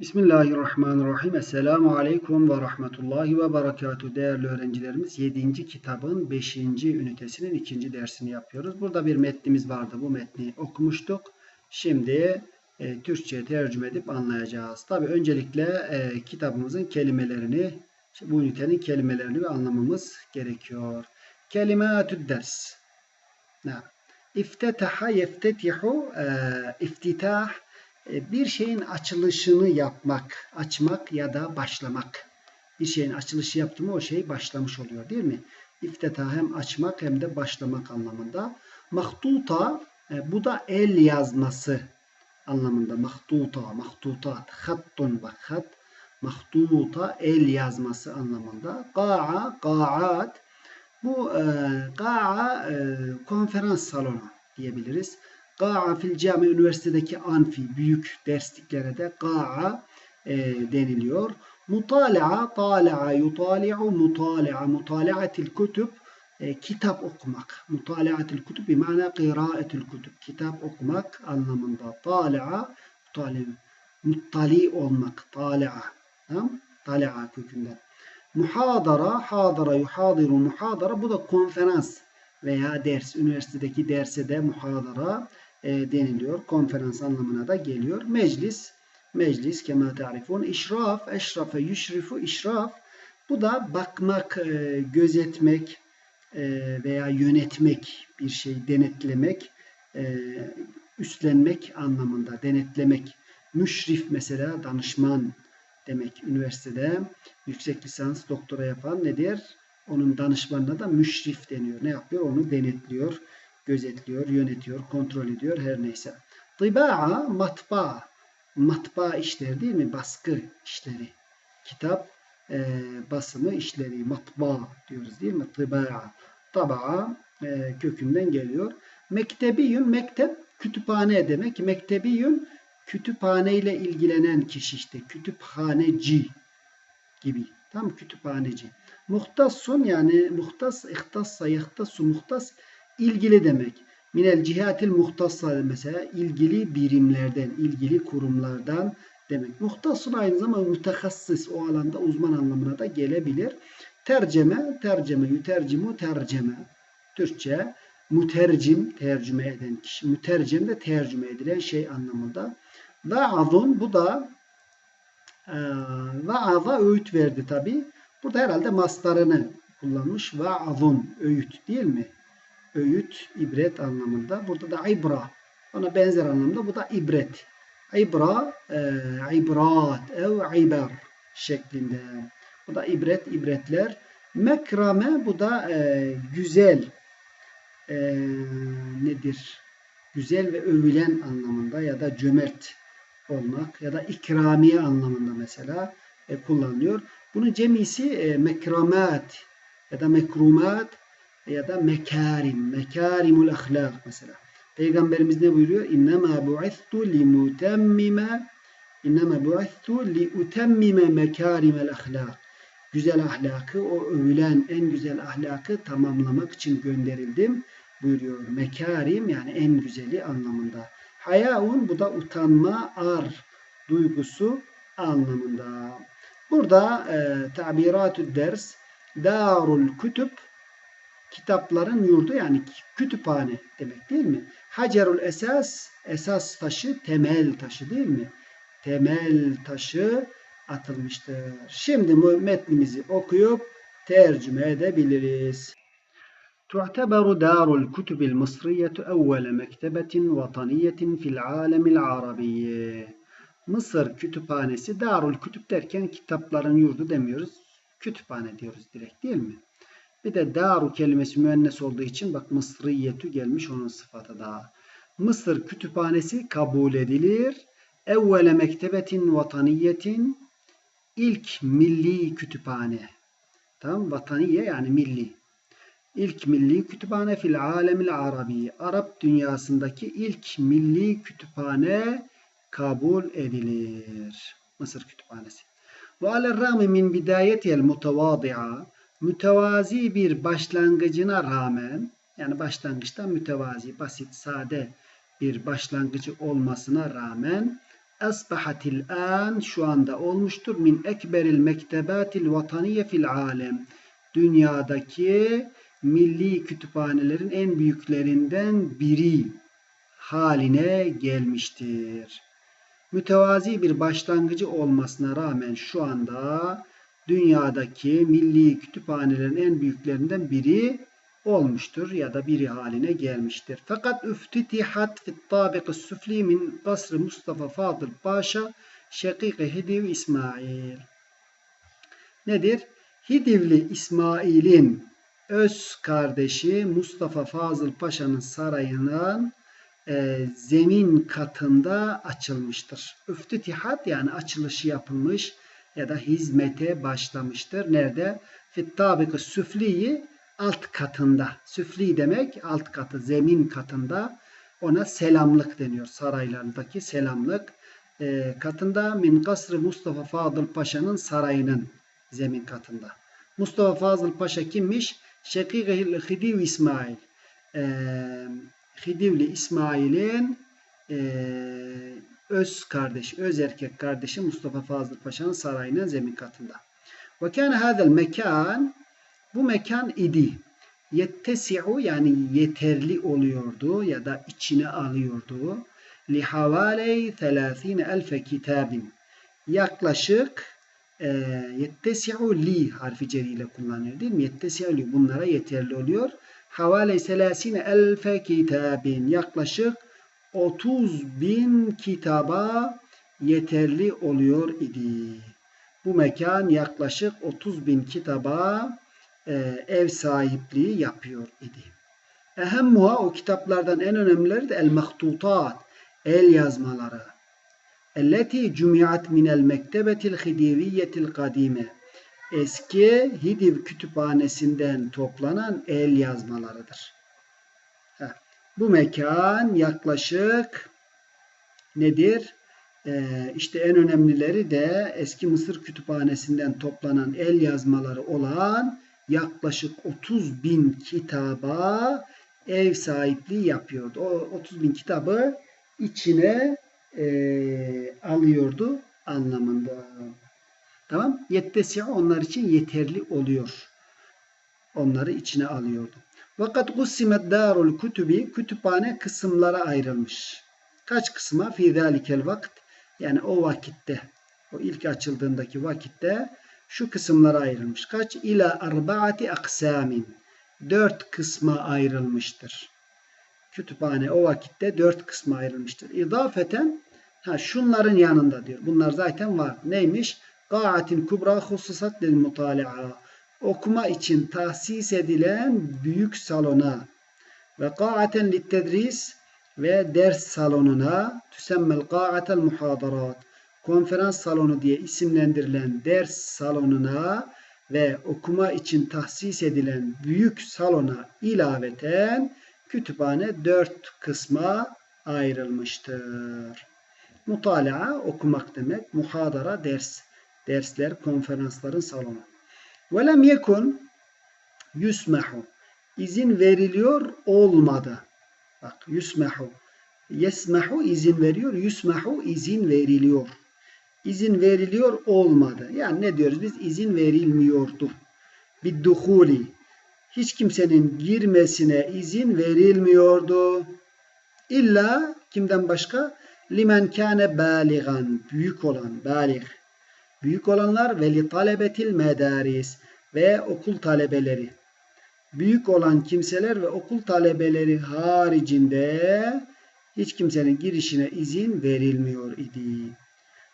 Bismillahirrahmanirrahim. Esselamu Aleyküm ve Rahmetullahi ve Berekatuhu. Değerli öğrencilerimiz 7. kitabın 5. ünitesinin 2. dersini yapıyoruz. Burada bir metnimiz vardı. Bu metni okumuştuk. Şimdi e, Türkçe tercüme edip anlayacağız. Tabi öncelikle e, kitabımızın kelimelerini, bu ünitenin kelimelerini ve anlamamız gerekiyor. Kelimatü ders. İftetaha yeftetihu e, iftitah bir şeyin açılışını yapmak, açmak ya da başlamak. Bir şeyin açılışı yaptı mı o şey başlamış oluyor değil mi? İfteta hem açmak hem de başlamak anlamında. Mahtuta e, bu da el yazması anlamında. Mahtuta, mahtutat, hattun bak hat. Mahtuta el yazması anlamında. Qa'a, qa'at bu e, qa'a e, konferans salonu diyebiliriz. Ga'a fil cami üniversitedeki anfi büyük dersliklere de ga'a e, deniliyor. Mutala'a, tala'a, yutali'u, mutala'a, mutalaa'til kutub e, kitap okumak. Mutalaa'til kutub bimana kıraatil kutub. Kitap okumak anlamında. Tala'a, mutali, muttali olmak. Tala'a. Tamam? Tala'a kökünden. Muhadara, hadara, yuhadiru, muhadara bu da konferans veya ders. Üniversitedeki derse de muhadara e, deniliyor. Konferans anlamına da geliyor. Meclis, meclis kema tarifun. İşraf, eşrafe, yüşrifu, işraf. Bu da bakmak, e, gözetmek e, veya yönetmek, bir şey denetlemek, e, üstlenmek anlamında. Denetlemek. Müşrif mesela danışman demek. Üniversitede yüksek lisans, doktora yapan nedir? Onun danışmanına da müşrif deniyor. Ne yapıyor? Onu denetliyor gözetliyor, yönetiyor, kontrol ediyor her neyse. Tıba'a matbaa. Matbaa işleri değil mi? Baskı işleri. Kitap e, basımı işleri. Matbaa diyoruz değil mi? Tıba'a. Taba'a e, kökünden geliyor. Mektebiyün, mektep kütüphane demek. Mektebiyün kütüphane ile ilgilenen kişi işte. Kütüphaneci gibi. Tam kütüphaneci. Muhtassun yani muhtas, ihtassa, yahtassu muhtas ilgili demek. Minel cihatil muhtassa mesela ilgili birimlerden, ilgili kurumlardan demek. Muhtasın aynı zamanda mütehassıs o alanda uzman anlamına da gelebilir. Terceme, terceme, yütercimu, terceme. Türkçe mütercim, tercüme eden kişi. Mütercim de tercüme edilen şey anlamında. Vaazun bu da e, vaaza öğüt verdi tabi. Burada herhalde mastarını kullanmış. Vaazun öğüt değil mi? Öğüt, ibret anlamında. Burada da ibra. Ona benzer anlamda bu da ibret. İbra, e, ibrat ev ibar şeklinde. Bu da ibret, ibretler. Mekrame bu da e, güzel e, nedir? Güzel ve övülen anlamında ya da cömert olmak ya da ikramiye anlamında mesela e, kullanılıyor. Bunun cemisi e, mekramat ya da mekrumat ya da mekarim, mekarimul ahlak mesela. Peygamberimiz ne buyuruyor? İnnemâ bu'istu li mutemmime İnnemâ bu'istu li utemmime mekârimel ahlak. Güzel ahlakı, o övülen en güzel ahlakı tamamlamak için gönderildim buyuruyor. Mekarim yani en güzeli anlamında. Hayaun bu da utanma, ar duygusu anlamında. Burada e, tabiratü ders darul kütüb kitapların yurdu yani kütüphane demek değil mi? Hacerul esas, esas taşı temel taşı değil mi? Temel taşı atılmıştır. Şimdi metnimizi okuyup tercüme edebiliriz. تعتبر دار الكتب المصرية أول مكتبة وطنية في العالم العربي. Mısır kütüphanesi Darul Kütüp derken kitapların yurdu demiyoruz. Kütüphane diyoruz direkt değil mi? Bir de daru kelimesi müennes olduğu için bak mısriyetü gelmiş onun sıfatı daha. Mısır kütüphanesi kabul edilir. Evvele mektebetin vataniyetin ilk milli kütüphane. Tamam vataniye yani milli. İlk milli kütüphane fil alemil arabi. Arap dünyasındaki ilk milli kütüphane kabul edilir. Mısır kütüphanesi. Ve alel rağmi min bidayetiyel mutevadi'a mütevazi bir başlangıcına rağmen yani başlangıçta mütevazi, basit, sade bir başlangıcı olmasına rağmen asbahatil an şu anda olmuştur min ekberil mektebatil vataniye fil alem. Dünyadaki milli kütüphanelerin en büyüklerinden biri haline gelmiştir. Mütevazi bir başlangıcı olmasına rağmen şu anda dünyadaki milli kütüphanelerin en büyüklerinden biri olmuştur ya da biri haline gelmiştir. Fakat üftitihat fit tabik süfli min kasr Mustafa Fadıl Paşa Şekik Hidiv İsmail. Nedir? Hidivli İsmail'in öz kardeşi Mustafa Fazıl Paşa'nın sarayının e, zemin katında açılmıştır. Üftitihat yani açılışı yapılmış ya da hizmete başlamıştır. Nerede? Fit tabik süfliyi alt katında. Süfli demek alt katı, zemin katında. Ona selamlık deniyor. Saraylardaki selamlık. E, katında min kasrı Mustafa Fadıl Paşa'nın sarayının zemin katında. Mustafa Fazıl Paşa kimmiş? Şekik Hidiv İsmail. E, Hidivli İsmail'in e, öz kardeşi, öz erkek kardeşi Mustafa Fazıl Paşa'nın sarayının zemin katında. Ve kâne hâzel mekan bu mekan idi. Yettesi'u yani yeterli oluyordu ya da içine alıyordu. Li havaley 30 elfe kitabin. Yaklaşık e, yettesi'u li harfi ceriyle kullanıyor değil mi? Yettesi'u li bunlara yeterli oluyor. Havale 30 elfe kitabin. Yaklaşık 30 bin kitaba yeterli oluyor idi. Bu mekan yaklaşık 30 bin kitaba e, ev sahipliği yapıyor idi. Ehemmuha o kitaplardan en önemlileri de el mahtutat, el yazmaları. Elleti cumiat minel mektebetil hidiviyetil kadime. Eski Hidiv kütüphanesinden toplanan el yazmalarıdır. Heh. Bu mekan yaklaşık nedir? Ee, işte en önemlileri de eski Mısır kütüphanesinden toplanan el yazmaları olan yaklaşık 30 bin kitaba ev sahipliği yapıyordu. O 30 bin kitabı içine e, alıyordu anlamında. Tamam. Yettesi onlar için yeterli oluyor. Onları içine alıyordu. Vakat gussimet darul kutubi kütüphane kısımlara ayrılmış. Kaç kısma? Fi zalikel vakt yani o vakitte o ilk açıldığındaki vakitte şu kısımlara ayrılmış. Kaç? İla arbaati aksamin. Dört kısma ayrılmıştır. Kütüphane o vakitte dört kısma ayrılmıştır. İdafeten ha şunların yanında diyor. Bunlar zaten var. Neymiş? Qa'atin kubra hususat lil mutali'a. Okuma için tahsis edilen büyük salona ve qa'aten lit tedris ve ders salonuna tüsemmel qa'atel muhadarat konferans salonu diye isimlendirilen ders salonuna ve okuma için tahsis edilen büyük salona ilaveten kütüphane dört kısma ayrılmıştır. Mutalaa okumak demek, muhadara ders, dersler, konferansların salonu. Velem yekun yusmehu izin veriliyor olmadı. Bak yusmehu yesmehu izin veriyor, yusmehu izin veriliyor izin veriliyor olmadı. Yani ne diyoruz biz? İzin verilmiyordu. Bir duhuli. Hiç kimsenin girmesine izin verilmiyordu. İlla kimden başka? Limen kâne bâligan. Büyük olan, bâlig. Büyük olanlar ve talebetil medaris ve okul talebeleri. Büyük olan kimseler ve okul talebeleri haricinde hiç kimsenin girişine izin verilmiyor idi.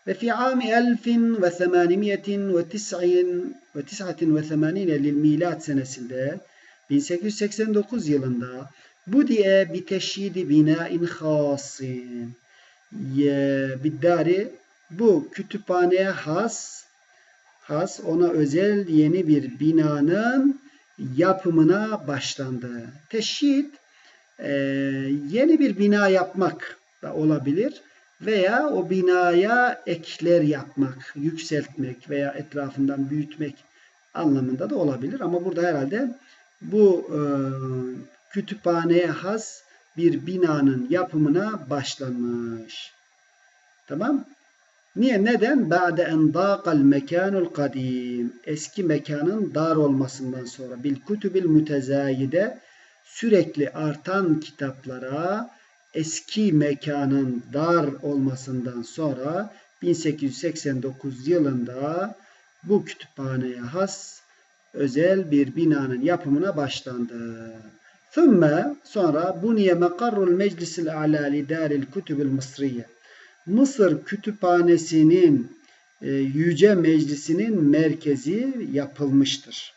Ve fi ami 1889 lil milat senesinde 1889 yılında bu diye bir teşhidi binain hasin biddari bu kütüphaneye has has ona özel yeni bir binanın yapımına başlandı. Teşhid e, yeni bir bina yapmak da olabilir veya o binaya ekler yapmak, yükseltmek veya etrafından büyütmek anlamında da olabilir. Ama burada herhalde bu e, kütüphaneye has bir binanın yapımına başlanmış. Tamam. Niye? Neden? Ba'de en dâqal mekanul kadim. Eski mekanın dar olmasından sonra bil kutubil mütezayide sürekli artan kitaplara eski mekanın dar olmasından sonra 1889 yılında bu kütüphaneye has özel bir binanın yapımına başlandı. Thumma sonra buniye mekarrul meclisil a'la li daril kutubil mısriye. Mısır kütüphanesinin e, Yüce Meclisi'nin merkezi yapılmıştır.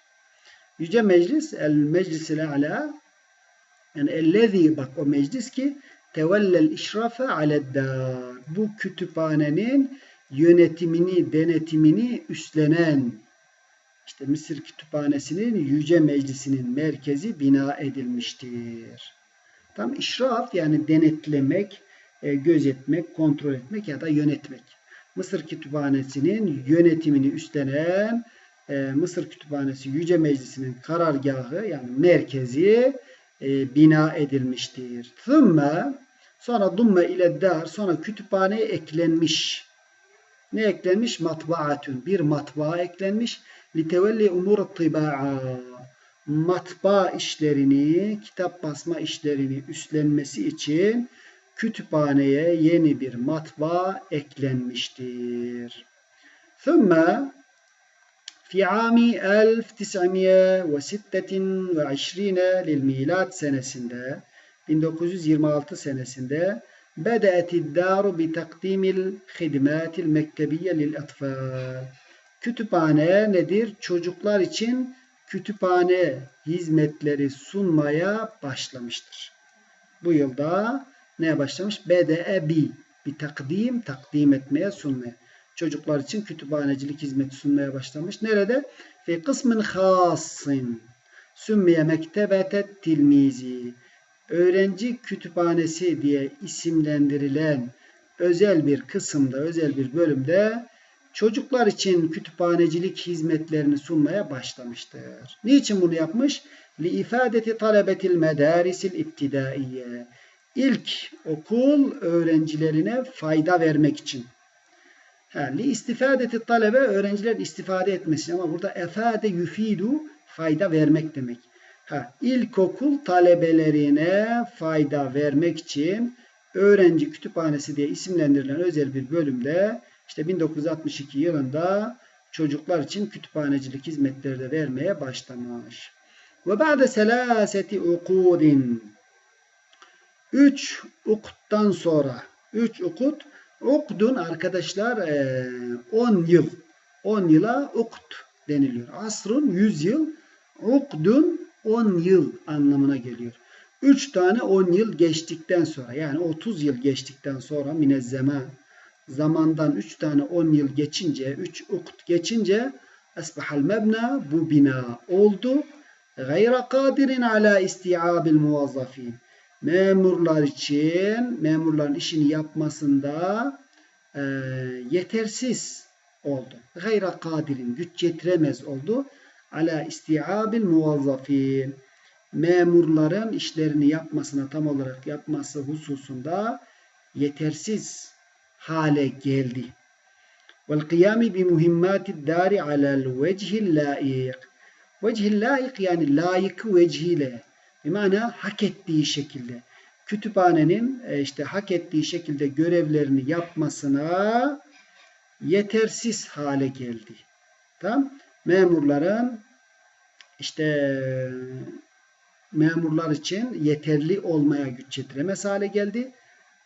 Yüce Meclis el meclisil a'la yani ellezî bak o meclis ki tevellel işrafe aleddar. Bu kütüphanenin yönetimini, denetimini üstlenen işte Mısır Kütüphanesi'nin Yüce Meclisi'nin merkezi bina edilmiştir. Tam işraf yani denetlemek, e, gözetmek, kontrol etmek ya da yönetmek. Mısır Kütüphanesi'nin yönetimini üstlenen e, Mısır Kütüphanesi Yüce Meclisi'nin karargahı yani merkezi e, bina edilmiştir. Thumma sonra dumme ile dar sonra kütüphaneye eklenmiş. Ne eklenmiş? Matbaatun. Bir matbaa eklenmiş. Litevelli umur tıba'a. Matbaa işlerini, kitap basma işlerini üstlenmesi için kütüphaneye yeni bir matbaa eklenmiştir. Thumma في عام 1926 للميلاد senesinde 1926 senesinde بدأت الدار بتقديم الخدمات المكتبية للأطفال Kütüphane nedir? Çocuklar için kütüphane hizmetleri sunmaya başlamıştır. Bu yılda neye başlamış? BDE bi. Bir takdim, takdim etmeye, sunmaya. Çocuklar için kütüphanecilik hizmeti sunmaya başlamış. Nerede? Fi kısmın hasin. Sümmiye mektebetet tilmizi. Öğrenci kütüphanesi diye isimlendirilen özel bir kısımda, özel bir bölümde çocuklar için kütüphanecilik hizmetlerini sunmaya başlamıştır. Niçin bunu yapmış? Li ifadeti talebetil medarisil ibtidaiye. İlk okul öğrencilerine fayda vermek için. Ha, li istifadeti talebe öğrencilerin istifade etmesi ama burada efade yufidu fayda vermek demek. Ha, ilkokul talebelerine fayda vermek için öğrenci kütüphanesi diye isimlendirilen özel bir bölümde işte 1962 yılında çocuklar için kütüphanecilik hizmetleri de vermeye başlamış. Ve ba'de selaseti ukudin. Üç ukuttan sonra, üç ukut, ukdun arkadaşlar 10 yıl, 10 yıla ukut deniliyor. Asrun 100 yıl, ukdun 10 yıl anlamına geliyor. 3 tane 10 yıl geçtikten sonra yani 30 yıl geçtikten sonra minezzema zamandan 3 tane 10 yıl geçince 3 ukut geçince esbahal mebna bu bina oldu. Gayra kadirin ala isti'abil muvazzafin. Memurlar için memurların işini yapmasında e, yetersiz oldu. Gayra kadirin güç yetiremez oldu. Ala isti'abil muvazzafin. Memurların işlerini yapmasına tam olarak yapması hususunda yetersiz hale geldi. Vel kıyami bi muhimmati dari alel vechil laik. Vechil laik yani layık vecihiyle. Yani hak ettiği şekilde. Kütüphanenin e, işte hak ettiği şekilde görevlerini yapmasına yetersiz hale geldi. Tamam? Memurların işte memurlar için yeterli olmaya güç yetiremez hale geldi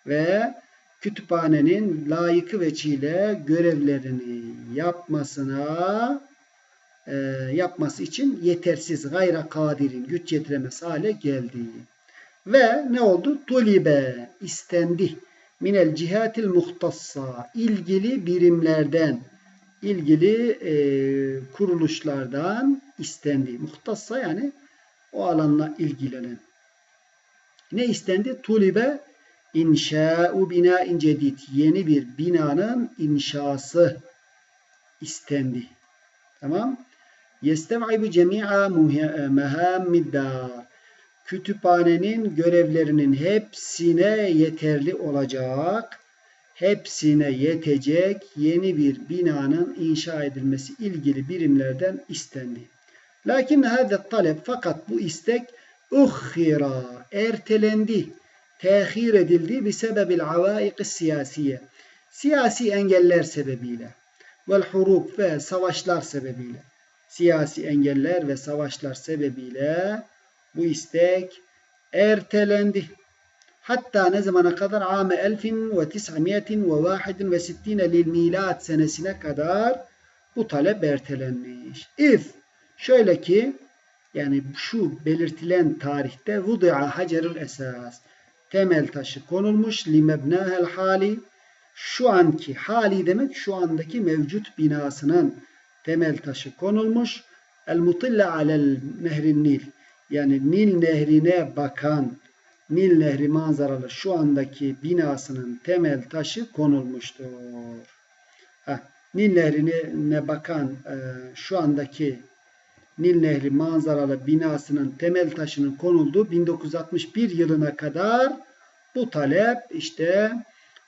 ve kütüphanenin layıkı veçiyle görevlerini yapmasına e, yapması için yetersiz, gayra kadirin, güç yetiremez hale geldi. Ve ne oldu? Tulibe, istendi. Minel cihatil muhtassa, ilgili birimlerden, ilgili e, kuruluşlardan istendi. Muhtassa yani o alanla ilgilenen. Ne istendi? Tulibe İnşa'u bina'in cedid. Yeni bir binanın inşası istendi. Tamam. Yestev'ibu cemi'a mehammid Kütüphanenin görevlerinin hepsine yeterli olacak. hepsine yetecek yeni bir binanın inşa edilmesi ilgili birimlerden istendi. Lakin hâzâ talep fakat bu istek uhhira ertelendi, tehir edildi bir sebebil avaik siyasiye. Siyasi engeller sebebiyle vel hurub ve savaşlar sebebiyle. Siyasi engeller ve savaşlar sebebiyle bu istek ertelendi. Hatta ne zamana kadar? Ame 1961 lil milat senesine kadar bu talep ertelenmiş. If şöyle ki yani şu belirtilen tarihte vudi'a hacerül esas temel taşı konulmuş li mebnahel hali şu anki hali demek şu andaki mevcut binasının temel taşı konulmuş. El mutille alel nehrin Nil yani Nil nehrine bakan Nil nehri manzaralı şu andaki binasının temel taşı konulmuştur. Heh, Nil nehrine bakan e, şu andaki Nil Nehri manzaralı binasının temel taşının konulduğu 1961 yılına kadar bu talep işte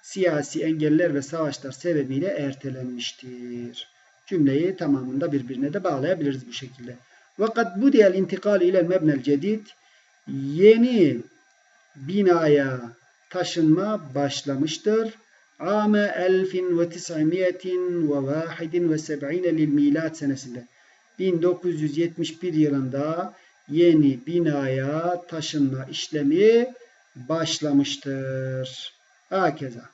siyasi engeller ve savaşlar sebebiyle ertelenmiştir. Cümleyi tamamında birbirine de bağlayabiliriz bu şekilde. Vakat bu diğer intikal ile mebnel cedid yeni binaya taşınma başlamıştır. Ame 1971 lil milat senesinde. 1971 yılında yeni binaya taşınma işlemi başlamıştır. Hakeza.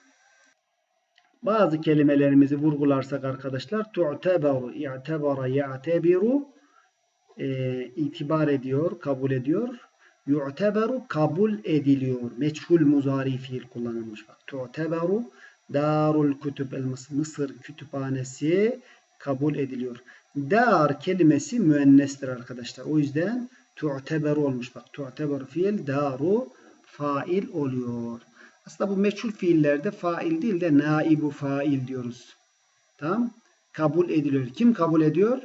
Bazı kelimelerimizi vurgularsak arkadaşlar tu'teberu, i'tebara, ya'tebiru e, itibar ediyor, kabul ediyor. Yu'teberu kabul ediliyor. Meçhul muzari fiil kullanılmış. Bak, tu'teberu darul kütüb el Mısır kütüphanesi kabul ediliyor. Dar kelimesi müennestir arkadaşlar. O yüzden tu'teberu olmuş. Bak tu'teberu fiil daru fail oluyor. Aslında bu meçhul fiillerde fail değil de naibu fail diyoruz. Tamam? Kabul ediliyor. Kim kabul ediyor?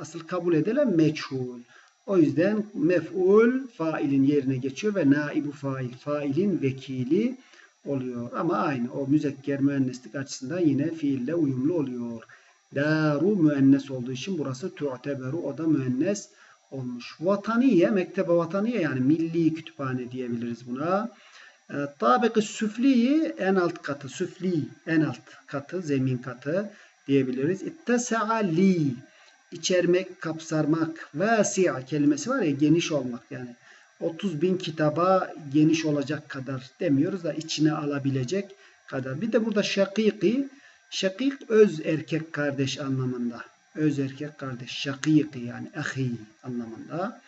Asıl kabul edilen meçhul. O yüzden mef'ul failin yerine geçiyor ve naibu fail failin vekili oluyor. Ama aynı o müzekker müenneslik açısından yine fiille uyumlu oluyor. Daru müennes olduğu için burası tu'teberu o da müennes olmuş. Vataniye, mektebe vataniye yani milli kütüphane diyebiliriz buna. E, Tabık-ı süfliyi en alt katı, süfli en alt katı, zemin katı diyebiliriz. İttesa'a li içermek, kapsarmak. Vasi'a kelimesi var ya geniş olmak yani. 30 bin kitaba geniş olacak kadar demiyoruz da içine alabilecek kadar. Bir de burada şakiki, şakik öz erkek kardeş anlamında. Öz erkek kardeş, şakiki yani ahi anlamında.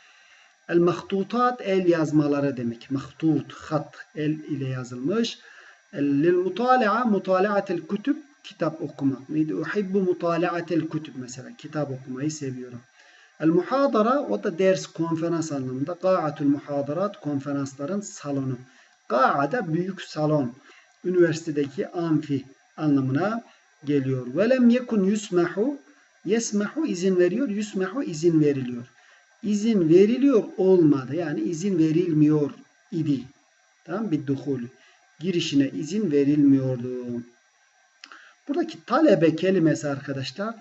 El mahtutat el yazmaları demek. Mahtut, hat, el ile yazılmış. Lil mutala'a mutala'atel kütüb kitap okumak. Neydi? Uhibbu mutala'atel kütüb mesela. Kitap okumayı seviyorum. El muhadara o da ders konferans anlamında. Qa'atul muhadarat konferansların salonu. Qa'ada büyük salon. Üniversitedeki amfi anlamına geliyor. Velem yekun yusmahu yesmahu izin veriyor. Yusmahu izin veriliyor izin veriliyor olmadı. Yani izin verilmiyor idi. Tamam bir duhul. Girişine izin verilmiyordu. Buradaki talebe kelimesi arkadaşlar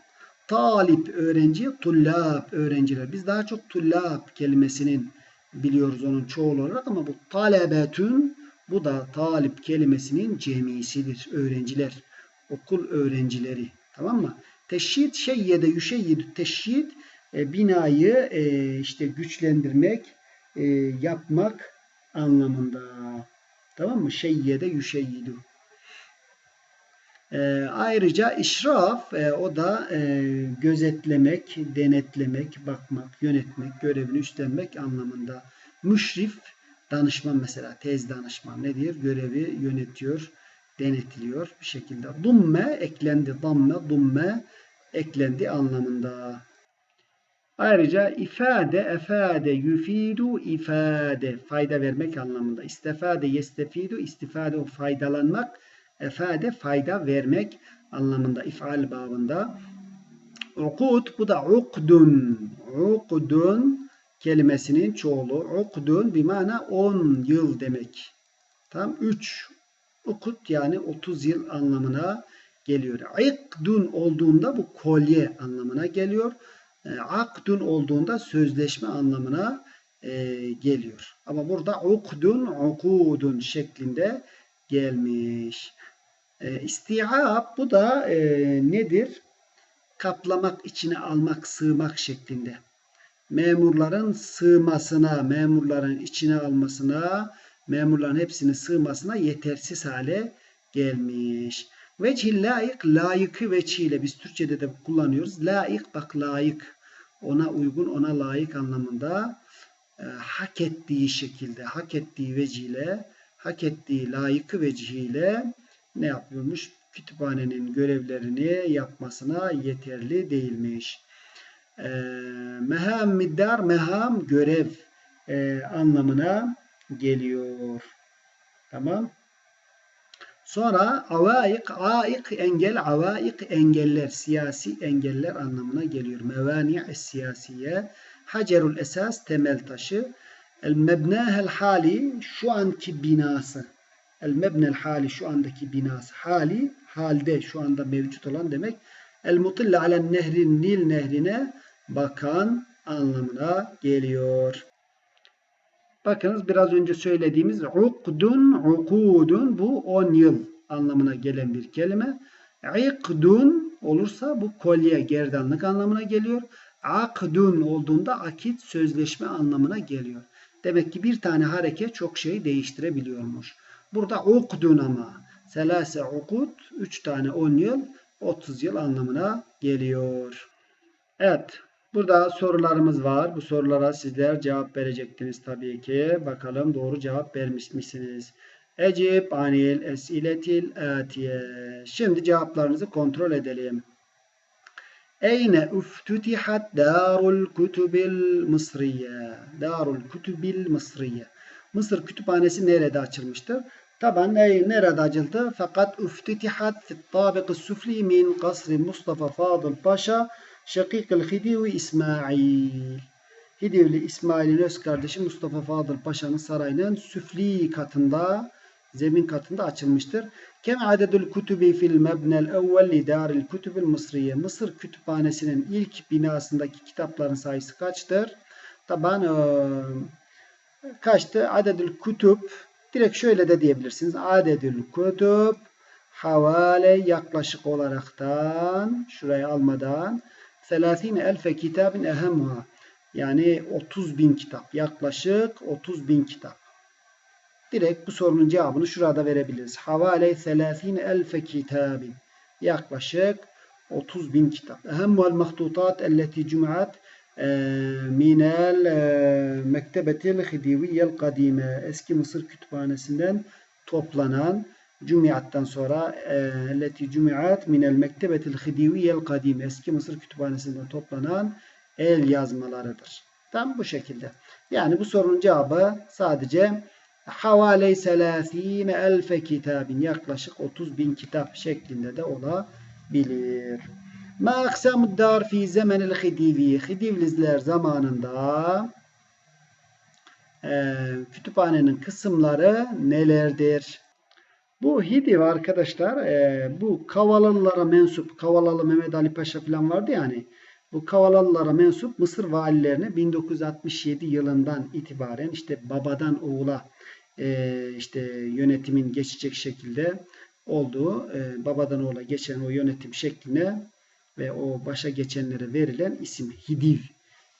talip öğrenci, tullab öğrenciler. Biz daha çok tullab kelimesinin biliyoruz onun çoğul olarak ama bu talebetün bu da talip kelimesinin cemisidir. Öğrenciler, okul öğrencileri. Tamam mı? Teşhid şeyyede yüşeyyidü teşhid e, binayı e, işte güçlendirmek, e, yapmak anlamında. Tamam mı? Şeyyede yüşeyyidu. E, ayrıca işraf o da gözetlemek, denetlemek, bakmak, yönetmek, görevini üstlenmek anlamında. Müşrif danışman mesela tez danışman nedir? Görevi yönetiyor, denetiliyor bir şekilde. Dumme eklendi, damme, dumme eklendi anlamında. Ayrıca ifade, efade, yufidu, ifade, fayda vermek anlamında. İstifade, yestefidu, istifade, faydalanmak, efade, fayda vermek anlamında. İfal babında. Ukud, bu da ukdun. Ukdun kelimesinin çoğulu. Ukdun bir mana 10 yıl demek. Tam 3 Ukut yani 30 yıl anlamına geliyor. İkdun olduğunda bu kolye anlamına geliyor. E, akdun olduğunda sözleşme anlamına e, geliyor. Ama burada ukdun, ukudun şeklinde gelmiş. E, istiab bu da e, nedir? Kaplamak, içine almak, sığmak şeklinde. Memurların sığmasına, memurların içine almasına, memurların hepsini sığmasına yetersiz hale gelmiş. Vecih layık, layıkı veçiyle biz Türkçe'de de kullanıyoruz. Layık bak layık. Ona uygun, ona layık anlamında e, hak ettiği şekilde, hak ettiği vecihle, hak ettiği layıkı vecihiyle ne yapıyormuş? Kütüphanenin görevlerini yapmasına yeterli değilmiş. E, meham middar, meham görev e, anlamına geliyor. Tamam. Sonra avaik, aik engel, avaik engeller, siyasi engeller anlamına geliyor. Mevani siyasiye, hacerul esas temel taşı, el mebnahel hali şu anki binası. El mebnel hali şu andaki binası. Hali halde şu anda mevcut olan demek. El mutille alen nehrin Nil nehrine bakan anlamına geliyor. Bakınız biraz önce söylediğimiz ukdun, ukudun bu 10 yıl anlamına gelen bir kelime. İkdun olursa bu kolye, gerdanlık anlamına geliyor. Akdun olduğunda akit, sözleşme anlamına geliyor. Demek ki bir tane hareket çok şey değiştirebiliyormuş. Burada ukdun ama selase ukud, 3 tane 10 yıl, 30 yıl anlamına geliyor. Evet. Burada sorularımız var. Bu sorulara sizler cevap verecektiniz tabii ki. Bakalım doğru cevap vermiş misiniz? Ecib anil esiletil atiye. Şimdi cevaplarınızı kontrol edelim. Eyne uftutihat darul kutubil mısriye. Darul kutubil mısriye. Mısır kütüphanesi nerede açılmıştır? Taban nerede açıldı? Fakat uftutihat fit tabık süfli min kasri Mustafa Fadıl Paşa Şakik el-Hidivi İsmail. Hidivli İsmail'in öz kardeşi Mustafa Fadıl Paşa'nın sarayının süfli katında, zemin katında açılmıştır. Kem adedül kutubi fil mebnel evvel li daril kutubil mısriye. Mısır kütüphanesinin ilk binasındaki kitapların sayısı kaçtır? Taban e, kaçtı? Adedül kutub direkt şöyle de diyebilirsiniz. Adedül kutub havale yaklaşık olaraktan şurayı almadan 30 elfe kitabın ehemha. Yani 30 bin kitap. Yaklaşık 30 bin kitap. Direkt bu sorunun cevabını şurada verebiliriz. Havale 30 elfe kitabin. Yaklaşık 30 bin kitap. Ehemmuhel mahtutat elleti cum'at minel mektebetil hidiviyel kadime. Eski Mısır kütüphanesinden toplanan Cumiyattan sonra elleti cumiat minel mektebetil hidiviyel kadim eski Mısır kütüphanesinden toplanan el yazmalarıdır. Tam bu şekilde. Yani bu sorunun cevabı sadece havale selasine elfe kitabin yaklaşık 30 bin kitap şeklinde de olabilir. Ma aksamud dar fi zemenil hidivi. Hidivlizler zamanında e, kütüphanenin kısımları nelerdir? Bu Hidiv arkadaşlar e, bu Kavalalılara mensup Kavalalı Mehmet Ali Paşa falan vardı yani. Bu Kavalalılara mensup Mısır valilerine 1967 yılından itibaren işte babadan oğula e, işte yönetimin geçecek şekilde olduğu e, babadan oğula geçen o yönetim şekline ve o başa geçenlere verilen isim Hidiv.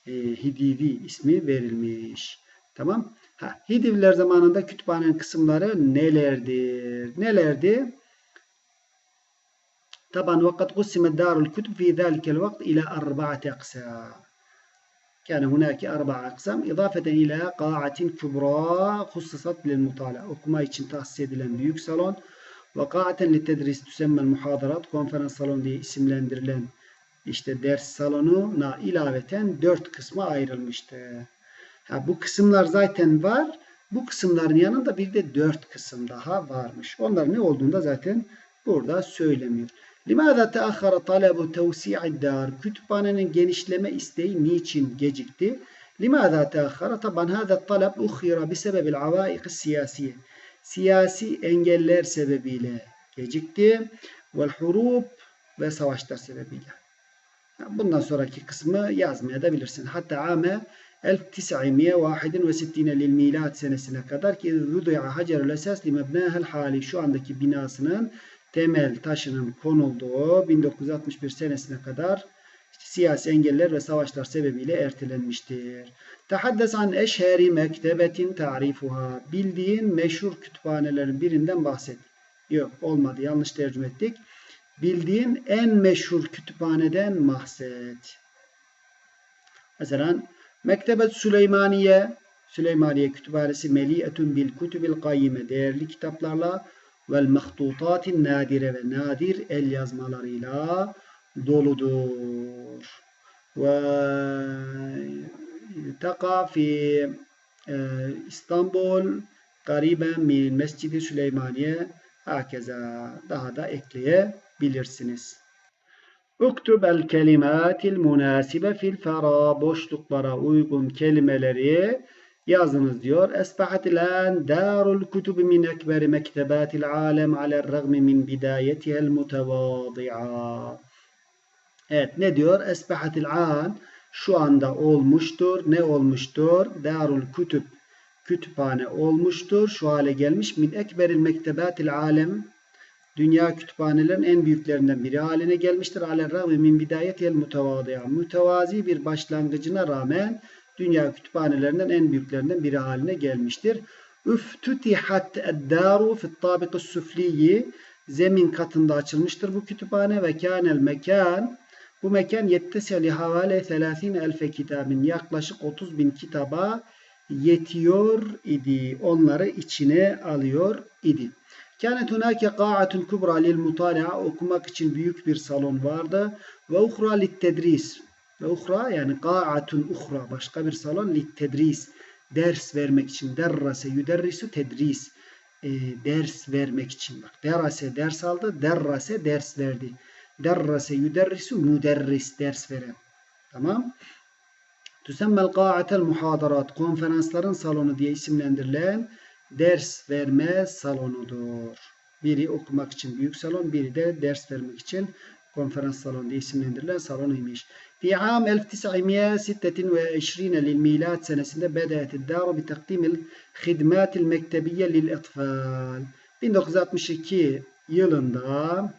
E, Hidivi ismi verilmiş. Tamam. Ha, Hidivler zamanında kütüphanenin kısımları nelerdir? Nelerdi? طبعا وقد قسمت دار الكتب في ذلك الوقت إلى أربعة أقسام كان هناك أربع أقسام إضافة إلى قاعة كبرى خصصت للمطالعة okuma için tahsis edilen büyük salon ve qa'aten litedris tüsemmel muhadarat konferans salonu diye isimlendirilen işte ders salonuna ilaveten dört kısma ayrılmıştır. Ha, bu kısımlar zaten var. Bu kısımların yanında bir de dört kısım daha varmış. Onlar ne olduğunda zaten burada söylemiyor. Limada teahhara talebu tevsi'id dar. Kütüphanenin genişleme isteği niçin gecikti? Limada teahhara? Taban hada talep ukhira bisebebil avaik siyasiye. siyasi engeller sebebiyle gecikti. Hurub ve savaşlar sebebiyle. Bundan sonraki kısmı yazmaya da bilirsin. Hatta ame 1961 lil senesine kadar ki vudu'a hacerul esas li mebnahel hali şu andaki binasının temel taşının konulduğu 1961 senesine kadar siyasi engeller ve savaşlar sebebiyle ertelenmiştir. Tahaddes an eşheri mektebetin tarifuha. Bildiğin meşhur kütüphanelerin birinden bahset. Yok olmadı yanlış tercüme ettik. Bildiğin en meşhur kütüphaneden bahset. Mesela Mektebet Süleymaniye Süleymaniye Kütüphanesi meli'etun bil kutubil kayyime değerli kitaplarla vel mahtutatin nadire ve nadir el yazmalarıyla doludur. Ve taka fi e, İstanbul gariben min Mescidi Süleymaniye hakeza daha da ekleyebilirsiniz. Uktub el kelimatil münasibe fil fera boşluklara uygun kelimeleri yazınız diyor. Esbahatil an darul kutubi min ekberi mektebatil alem alel ragmi min bidayetihel mutevadi'a. Evet ne diyor? Esbahatil an şu anda olmuştur. Ne olmuştur? Darul kutub kütüphane olmuştur. Şu hale gelmiş. Min ekberil mektebatil alem dünya kütüphanelerin en büyüklerinden biri haline gelmiştir. Ale rağmen min bidayetil mutevadiya. Mütevazi bir başlangıcına rağmen dünya kütüphanelerinden en büyüklerinden biri haline gelmiştir. Üftütihat eddaru fit tabiqus süfliyi zemin katında açılmıştır bu kütüphane ve kânel mekan bu mekan yetteseli havale 30 elfe kitabın yaklaşık 30 bin kitaba yetiyor idi. Onları içine alıyor idi. Kânet hunâke kâ'atun kubra lil mutâli'a okumak için büyük bir salon vardı. Ve uhra lit tedris. Ve uhra yani kâ'atun uhra başka bir salon lit tedris. Ders vermek için. Derrase yüderrisu tedris. E, ders vermek için. Bak derase ders aldı. Derrase ders verdi. Derrase yüderrisu müderris ders veren. Tamam. Tüsemmel kâ'atel muhadarat. Konferansların salonu diye isimlendirilen ders verme salonudur. Biri okumak için büyük salon, biri de ders vermek için konferans salonu diye isimlendirilen salonuymuş. Fi am 1926 lil milat senesinde bedet daru bi takdimil hidmatil mektebiye etfal. 1962 yılında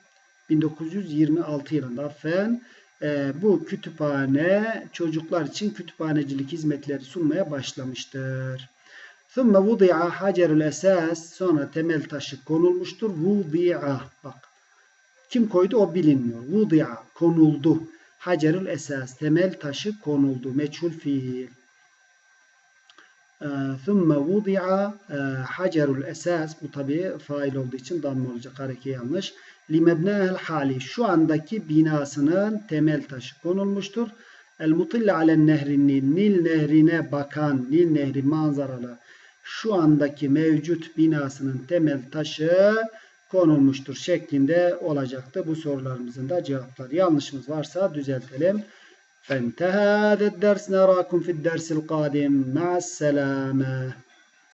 1926 yılında affen e, bu kütüphane çocuklar için kütüphanecilik hizmetleri sunmaya başlamıştır. ثُمَّ وُضِعَ حَجَرُ esas Sonra temel taşı konulmuştur. Vudi'a. Bak. Kim koydu o bilinmiyor. Vudi'a. Konuldu. Hacerül esas. Temel taşı konuldu. Meçhul fiil. ثُمَّ وُضِعَ hacerul esas. Bu tabi fail olduğu için damla olacak. Hareke yanlış. لِمَبْنَاهَا hali. Şu andaki binasının temel taşı konulmuştur. El mutille alen nehrin Nil nehrine bakan, Nil nehri manzaralı şu andaki mevcut binasının temel taşı konulmuştur şeklinde olacaktı. Bu sorularımızın da cevapları. Yanlışımız varsa düzeltelim. فانتهى هذا الدرس نراكم في الدرس القادم مع السلامة